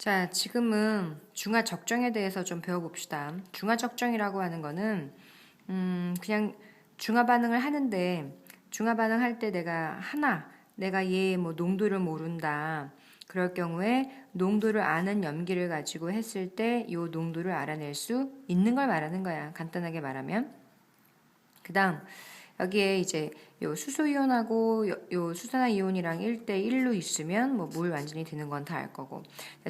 자, 지금은 중화 적정에 대해서 좀 배워봅시다. 중화 적정이라고 하는 거는 음, 그냥 중화 반응을 하는데 중화 반응할 때 내가 하나 내가 얘뭐 농도를 모른다. 그럴 경우에 농도를 아는 염기를 가지고 했을 때 이 농도를 알아낼 수 있는 걸 말하는 거야. 간단하게 말하면. 그다음 여기에 이제 요 수소 이온하고 요, 요 수산화 이온이랑 1대 1로 있으면 뭐 물 완전히 되는 건 다 알 거고.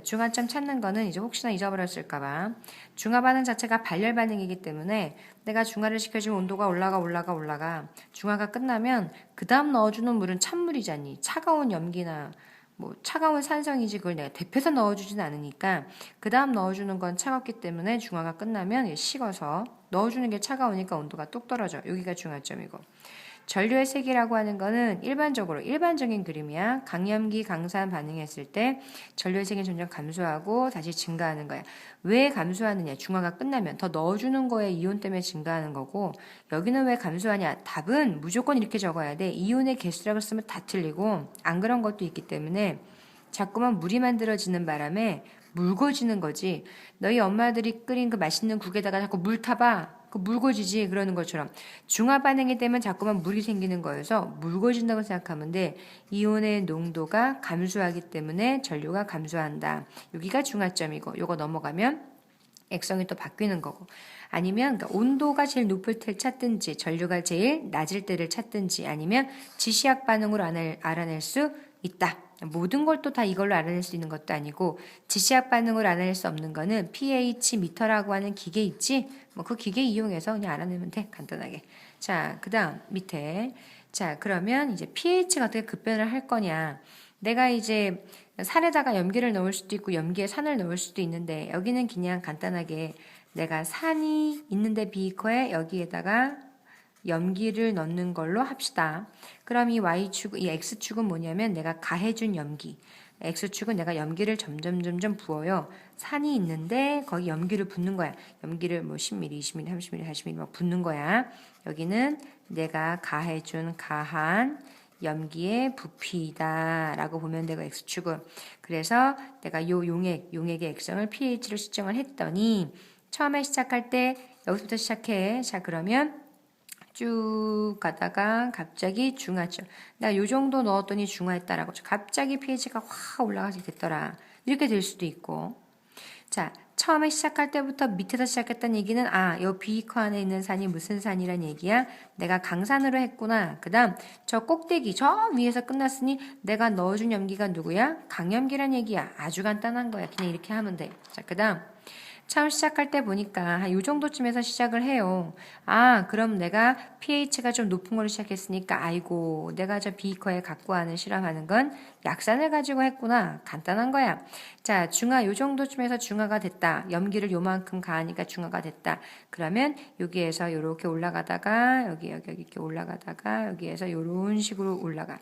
중화점 찾는 거는 이제 혹시나 잊어버렸을까봐. 중화 반응 자체가 발열 반응이기 때문에 내가 중화를 시켜주면 온도가 올라가 올라가 올라가. 중화가 끝나면 그 다음 넣어주는 물은 찬물이잖니. 차가운 염기나 뭐 차가운 산성이지 그걸 내가 데펴서 넣어주진 않으니까 그 다음 넣어주는 건 차갑기 때문에 중화가 끝나면 식어서 넣어주는 게 차가우니까 온도가 뚝 떨어져 여기가 중화점이고 전류의 색이라고 하는 거는 일반적으로 일반적인 그림이야. 강염기 강산 반응했을 때 전류의 색이 점점 감소하고 다시 증가하는 거야. 왜 감소하느냐? 중화가 끝나면 더 넣어주는 거에 이온 때문에 증가하는 거고 여기는 왜 감소하냐? 답은 무조건 이렇게 적어야 돼. 이온의 개수라고 쓰면 다 틀리고 안 그런 것도 있기 때문에 자꾸만 물이 만들어지는 바람에 묽어지는 거지. 너희 엄마들이 끓인 그 맛있는 국에다가 자꾸 물 타봐. 그 묽어지지 그러는 것처럼 중화 반응이 되면 자꾸만 물이 생기는 거여서 묽어진다고 생각하면 돼. 이온의 농도가 감소하기 때문에 전류가 감소한다. 여기가 중화점이고 요거 넘어가면 액성이 또 바뀌는 거고 아니면 그러니까 온도가 제일 높을 때를 찾든지 전류가 제일 낮을 때를 찾든지 아니면 지시약 반응으로 알아낼 수 있다. 모든 걸 또 다 이걸로 알아낼 수 있는 것도 아니고 지시약 반응으로 알아낼 수 없는 거는 pH 미터라고 하는 기계 있지? 뭐 그 기계 이용해서 그냥 알아내면 돼 간단하게. 자, 그다음 밑에 자 그러면 이제 pH가 어떻게 급변을 할 거냐? 내가 이제 산에다가 염기를 넣을 수도 있고 염기에 산을 넣을 수도 있는데 여기는 그냥 간단하게 내가 산이 있는데 비커에 여기에다가 염기를 넣는 걸로 합시다. 그럼 이 y축, 이 x축은 뭐냐면 내가 가해준 염기. x축은 내가 염기를 점점 점점 부어요. 산이 있는데 거기 염기를 붓는 거야. 염기를 뭐 10mm, 20mm, 30mm, 40mm 막 붓는 거야. 여기는 내가 가해준 가한 염기의 부피다라고 보면 되고 x축은 그래서 내가 요 용액 용액의 액성을 pH로 시정을 했더니 처음에 시작할 때 여기서부터 시작해. 자 그러면 쭉 가다가 갑자기 중화점. 나요 정도 넣었더니 중화했다라고. 갑자기 pH가 확 올라가게 됐더라. 이렇게 될 수도 있고. 자, 처음에 시작할 때부터 밑에서 시작했던 얘기는 아, 요 비커 안에 있는 산이 무슨 산이란 얘기야? 내가 강산으로 했구나. 그 다음 저 꼭대기 저 위에서 끝났으니 내가 넣어준 염기가 누구야? 강염기란 얘기야. 아주 간단한 거야. 그냥 이렇게 하면 돼. 자, 그 다음 처음 시작할 때 보니까 한이 정도쯤에서 시작을 해요. 아, 그럼 내가 pH가 좀 높은 걸로 시작했으니까 아이고, 내가 저 비커에 갖고 하는 실험하는 건 약산을 가지고 했구나. 간단한 거야. 자, 중화 요 정도쯤에서 중화가 됐다. 염기를 요만큼 가하니까 중화가 됐다. 그러면 여기에서 요렇게 올라가다가 여기 여기 여기 이렇게 올라가다가 여기에서 요런 식으로 올라가.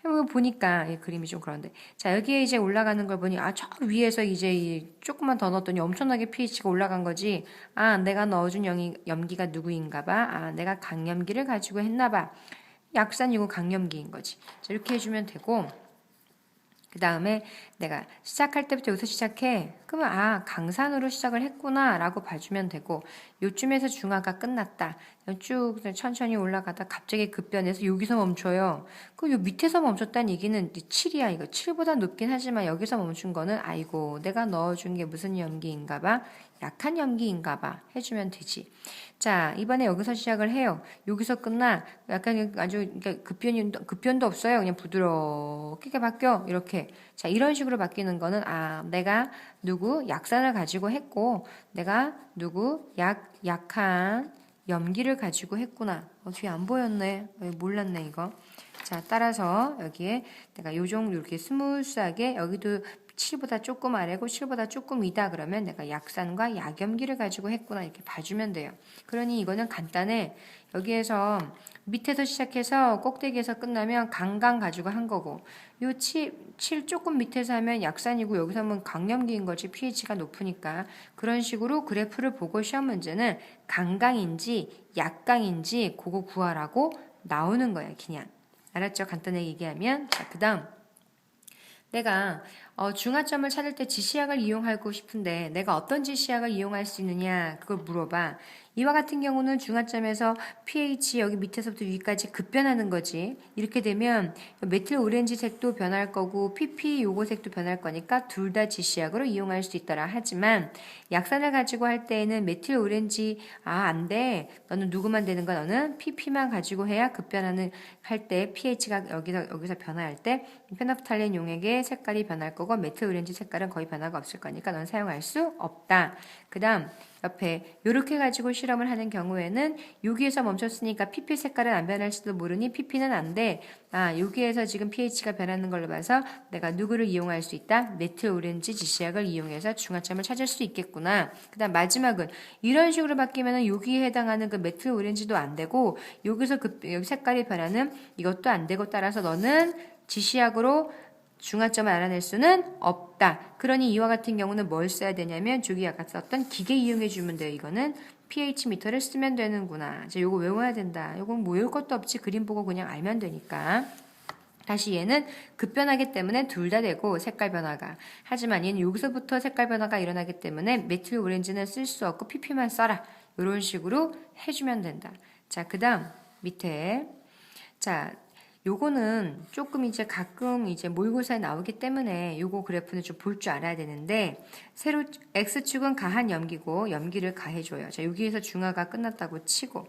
이거 보니까 이 그림이 좀 그런데. 자 여기에 이제 올라가는 걸 보니 아 저 위에서 이제 조금만 더 넣었더니 엄청나게 pH가 올라간 거지. 아 내가 넣어준 염기, 염기가 누구인가 봐 아 내가 강염기를 가지고 했나 봐. 약산이고 강염기인 거지. 자 이렇게 해주면 되고 그 다음에 내가 시작할 때부터 여기서 시작해. 그러면 아 강산으로 시작을 했구나 라고 봐주면 되고 요쯤에서 중화가 끝났다. 쭉 천천히 올라가다 갑자기 급변해서 여기서 멈춰요. 그 요 밑에서 멈췄다는 얘기는 7이야 이거 7보다 높긴 하지만 여기서 멈춘 거는 아이고 내가 넣어준 게 무슨 염기인가 봐. 약한 염기인가 봐 해주면 되지. 자 이번에 여기서 시작을 해요. 여기서 끝나 약간 아주 급변이 급변도 없어요. 그냥 부드럽게 바뀌어 이렇게. 자 이런 식으로 바뀌는 거는 아 내가 누구 약산을 가지고 했고 내가 누구 약 약한 염기를 가지고 했구나. 어, 뒤에 안 보였네. 어, 몰랐네 이거. 자 따라서 여기에 내가 요정 이렇게 스무스하게 여기도 7보다 조금 아래고 7보다 조금 위다 그러면 내가 약산과 약염기를 가지고 했구나 이렇게 봐주면 돼요. 그러니 이거는 간단해. 여기에서 밑에서 시작해서 꼭대기에서 끝나면 강강 가지고 한 거고 요 7, 7 조금 밑에서 하면 약산이고 여기서 하면 강염기인 거지 pH가 높으니까 그런 식으로 그래프를 보고 시험 문제는 강강인지 약강인지 그거 구하라고 나오는 거야 그냥 알았죠? 간단하게 얘기하면 자 그 다음 내가 어, 중화점을 찾을 때 지시약을 이용하고 싶은데 내가 어떤 지시약을 이용할 수 있느냐 그걸 물어봐. 이와 같은 경우는 중화점에서 pH 여기 밑에서부터 위까지 급변하는 거지. 이렇게 되면 메틸 오렌지 색도 변할 거고 PP 요거 색도 변할 거니까 둘 다 지시약으로 이용할 수 있더라. 하지만 약산을 가지고 할 때에는 메틸 오렌지 아 안 돼. 너는 누구만 되는 거 너는 PP만 가지고 해야 급변하는 할 때 pH가 여기서 여기서 변화할 때 페나프탈렌 용액의 색깔이 변할 거고 메틸 오렌지 색깔은 거의 변화가 없을 거니까 넌 사용할 수 없다. 그 다음 옆에 이렇게 가지고 실험을 하는 경우에는 여기에서 멈췄으니까 PP 색깔은 안 변할지도 모르니 PP는 안 돼. 아 여기에서 지금 pH가 변하는 걸로 봐서 내가 누구를 이용할 수 있다. 메틸 오렌지 지시약을 이용해서 중화점을 찾을 수 있겠구나. 그 다음 마지막은 이런 식으로 바뀌면은 여기에 해당하는 그 메틸 오렌지도 안 되고 여기서 그 여기 색깔이 변하는 이것도 안 되고 따라서 너는 지시약으로 중화점을 알아낼 수는 없다. 그러니 이와 같은 경우는 뭘 써야 되냐면 저기 아까 썼던 기계 이용해 주면 돼요. 이거는 pH 미터를 쓰면 되는구나. 이제 요거 외워야 된다. 요건 뭐 외울 것도 없지. 그림 보고 그냥 알면 되니까. 다시 얘는 급변하기 때문에 둘 다 되고 색깔 변화가. 하지만 얘는 여기서부터 색깔 변화가 일어나기 때문에 메틸 오렌지는 쓸 수 없고 PP만 써라. 이런 식으로 해주면 된다. 자, 그 다음 밑에 자 요거는 조금 이제 가끔 이제 모의고사에 나오기 때문에 요거 그래프는 좀 볼 줄 알아야 되는데 세로 x축은 가한 염기고 염기를 가해줘요. 자 여기에서 중화가 끝났다고 치고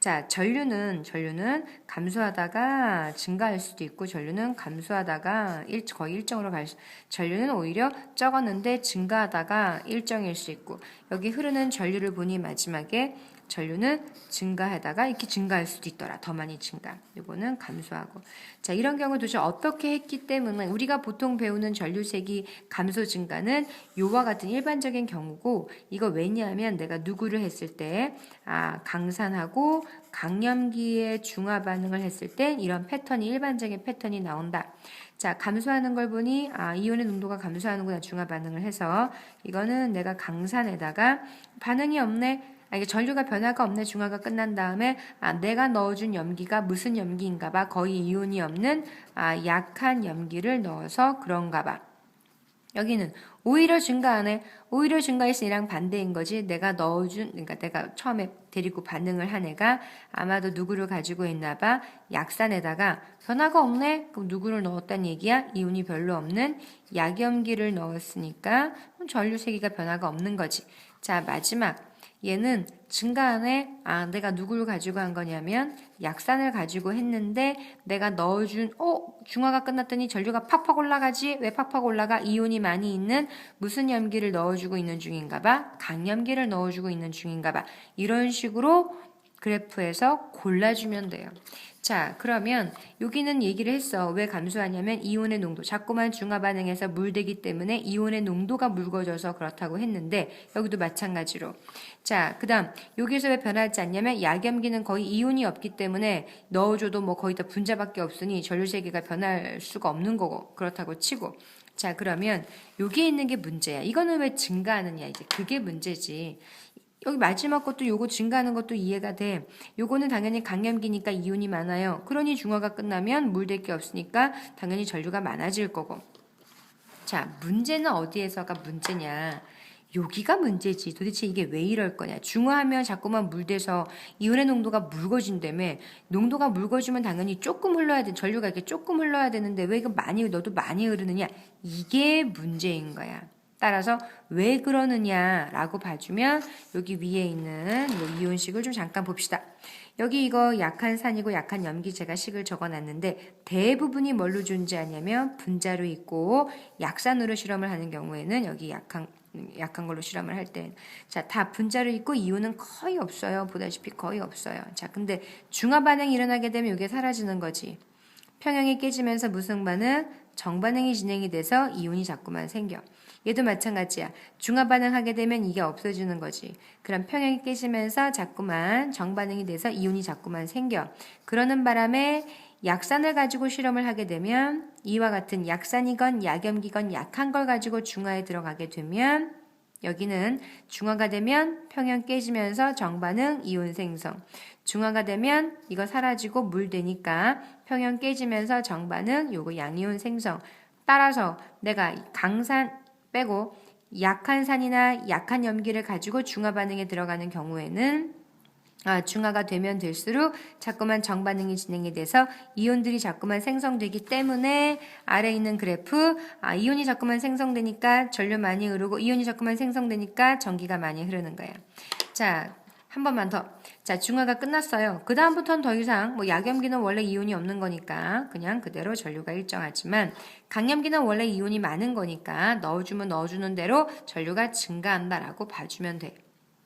자 전류는 전류는 감소하다가 증가할 수도 있고 전류는 감소하다가 일, 거의 일정으로 갈 수, 전류는 오히려 적었는데 증가하다가 일정일 수 있고 여기 흐르는 전류를 보니 마지막에 전류는 증가하다가 이렇게 증가할 수도 있더라. 더 많이 증가. 이거는 감소하고. 자, 이런 경우 도대체 어떻게 했기 때문에 우리가 보통 배우는 전류색이 감소 증가는 요와 같은 일반적인 경우고 이거 왜냐하면 내가 누구를 했을 때 아, 강산하고 강염기의 중화 반응을 했을 땐 이런 패턴이 일반적인 패턴이 나온다. 자, 감소하는 걸 보니 아, 이온의 농도가 감소하는구나 중화 반응을 해서 이거는 내가 강산에다가 반응이 없네. 아, 이게 전류가 변화가 없네 중화가 끝난 다음에 아, 내가 넣어준 염기가 무슨 염기인가 봐 거의 이온이 없는 아, 약한 염기를 넣어서 그런가 봐. 여기는 오히려 증가하네. 오히려 증가해서 이랑 반대인 거지. 내가 넣어준, 그러니까 내가 처음에 데리고 반응을 한 애가 아마도 누구를 가지고 있나 봐. 약산에다가 변화가 없네? 그럼 누구를 넣었단 얘기야? 이온이 별로 없는 약염기를 넣었으니까 전류 세기가 변화가 없는 거지. 자, 마지막. 얘는 증가안에 아 내가 누구를 가지고 한 거냐면 약산을 가지고 했는데 내가 넣어준 어 중화가 끝났더니 전류가 팍팍 올라가지? 왜 팍팍 올라가? 이온이 많이 있는 무슨 염기를 넣어주고 있는 중인가봐? 강염기를 넣어주고 있는 중인가봐. 이런 식으로 그래프에서 골라주면 돼요. 자, 그러면 여기는 얘기를 했어. 왜 감소하냐면 이온의 농도. 자꾸만 중화 반응에서 물되기 때문에 이온의 농도가 묽어져서 그렇다고 했는데 여기도 마찬가지로. 자, 그다음 여기서 왜 변하지 않냐면 약염기는 거의 이온이 없기 때문에 넣어줘도 뭐 거의 다 분자밖에 없으니 전류 세계가 변할 수가 없는 거고 그렇다고 치고. 자, 그러면 여기에 있는 게 문제야. 이거는 왜 증가하느냐 이제 그게 문제지. 여기 마지막 것도 요거 증가하는 것도 이해가 돼. 요거는 당연히 강염기니까 이온이 많아요. 그러니 중화가 끝나면 물 될 게 없으니까 당연히 전류가 많아질 거고. 자, 문제는 어디에서가 문제냐. 여기가 문제지. 도대체 이게 왜 이럴 거냐. 중화하면 자꾸만 물돼서 이온의 농도가 묽어진다며. 농도가 묽어지면 당연히 조금 흘러야 돼. 전류가 이렇게 조금 흘러야 되는데 왜 이거 많이, 너도 많이 흐르느냐. 이게 문제인 거야. 따라서 왜 그러느냐라고 봐주면 여기 위에 있는 이온식을 좀 잠깐 봅시다. 여기 이거 약한 산이고 약한 염기 제가 식을 적어놨는데 대부분이 뭘로 존재하냐면 분자로 있고 약산으로 실험을 하는 경우에는 여기 약한 약한 걸로 실험을 할 때, 자, 다 분자로 있고 이온은 거의 없어요. 보다시피 거의 없어요. 자, 근데 중화 반응이 일어나게 되면 이게 사라지는 거지. 평형이 깨지면서 무슨 반응? 정반응이 진행이 돼서 이온이 자꾸만 생겨. 얘도 마찬가지야. 중화 반응하게 되면 이게 없어지는 거지. 그럼 평형이 깨지면서 자꾸만 정반응이 돼서 이온이 자꾸만 생겨. 그러는 바람에 약산을 가지고 실험을 하게 되면 이와 같은 약산이건 약염기건 약한 걸 가지고 중화에 들어가게 되면 여기는 중화가 되면 평형 깨지면서 정반응 이온 생성. 중화가 되면 이거 사라지고 물 되니까 평형 깨지면서 정반응 요거 양이온 생성. 따라서 내가 강산 빼고 약한 산이나 약한 염기를 가지고 중화 반응에 들어가는 경우에는 아, 중화가 되면 될수록 자꾸만 정반응이 진행이 돼서 이온들이 자꾸만 생성되기 때문에 아래 있는 그래프 아, 이온이 자꾸만 생성되니까 전류 많이 흐르고 이온이 자꾸만 생성되니까 전기가 많이 흐르는 거예요. 자, 한 번만 더. 자, 중화가 끝났어요. 그 다음부터는 더 이상 뭐 약염기는 원래 이온이 없는 거니까 그냥 그대로 전류가 일정하지만 강염기는 원래 이온이 많은 거니까 넣어주면 넣어주는 대로 전류가 증가한다라고 봐주면 돼.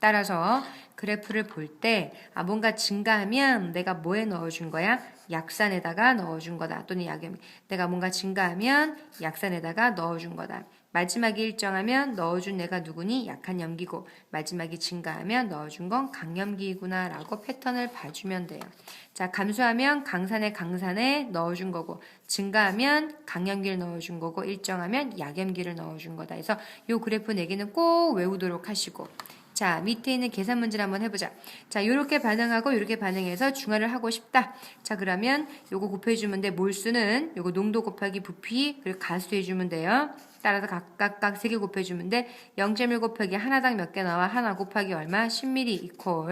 따라서 그래프를 볼 때 아, 뭔가 증가하면 내가 뭐에 넣어준 거야? 약산에다가 넣어준 거다. 또는 약염. 내가 뭔가 증가하면 약산에다가 넣어준 거다. 마지막이 일정하면 넣어준 내가 누구니? 약한 염기고 마지막이 증가하면 넣어준 건 강염기구나 라고 패턴을 봐주면 돼요. 자 감소하면 강산에 강산에 넣어준 거고 증가하면 강염기를 넣어준 거고 일정하면 약염기를 넣어준 거다. 그래서 요 그래프 내기는 꼭 외우도록 하시고 자, 밑에 있는 계산 문제를 한번 해보자. 자, 요렇게 반응하고 요렇게 반응해서 중화를 하고 싶다. 자, 그러면 요거 곱해주면 돼. 몰수는 요거 농도 곱하기 부피 그리고 가수 해주면 돼요. 따라서 각각 세개 곱해주면 돼. 0.1 곱하기 하나당 몇 개 나와? 하나 곱하기 얼마? 10ml 이퀄.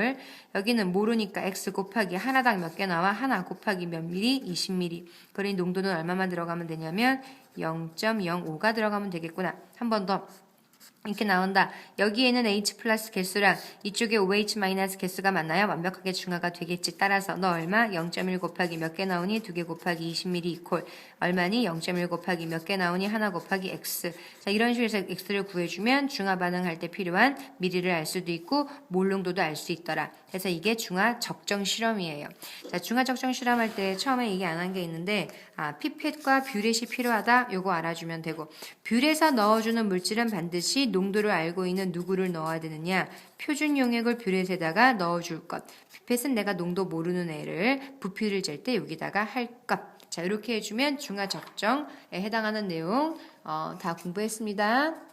여기는 모르니까 x 곱하기 하나당 몇 개 나와? 하나 곱하기 몇 ml? 20ml. 그러니 농도는 얼마만 들어가면 되냐면 0.05가 들어가면 되겠구나. 한 번 더. 이렇게 나온다. 여기에는 H 플러스 개수랑 이쪽에 OH 마이너스 개수가 맞나요? 완벽하게 중화가 되겠지. 따라서 너 얼마? 0.1 곱하기 몇 개 나오니? 2개 곱하기 20ml 이퀄. 얼마니? 0.1 곱하기 몇 개 나오니? 하나 곱하기 X. 자, 이런 식으로 해서 X를 구해주면 중화 반응할 때 필요한 미리를 알 수도 있고 몰롱도도 알 수 있더라. 그래서 이게 중화 적정 실험이에요. 자, 중화 적정 실험할 때 처음에 얘기 안 한 게 있는데 아, 피펫과 뷰렛이 필요하다. 요거 알아주면 되고 뷰렛에 넣어주는 물질은 반드시 농도를 알고 있는 누구를 넣어야 되느냐? 표준 용액을 뷰렛에다가 넣어줄 것. 피펫은 내가 농도 모르는 애를 부피를 잴 때 여기다가 할 것. 자, 이렇게 해주면 중화 적정에 해당하는 내용 어, 다 공부했습니다.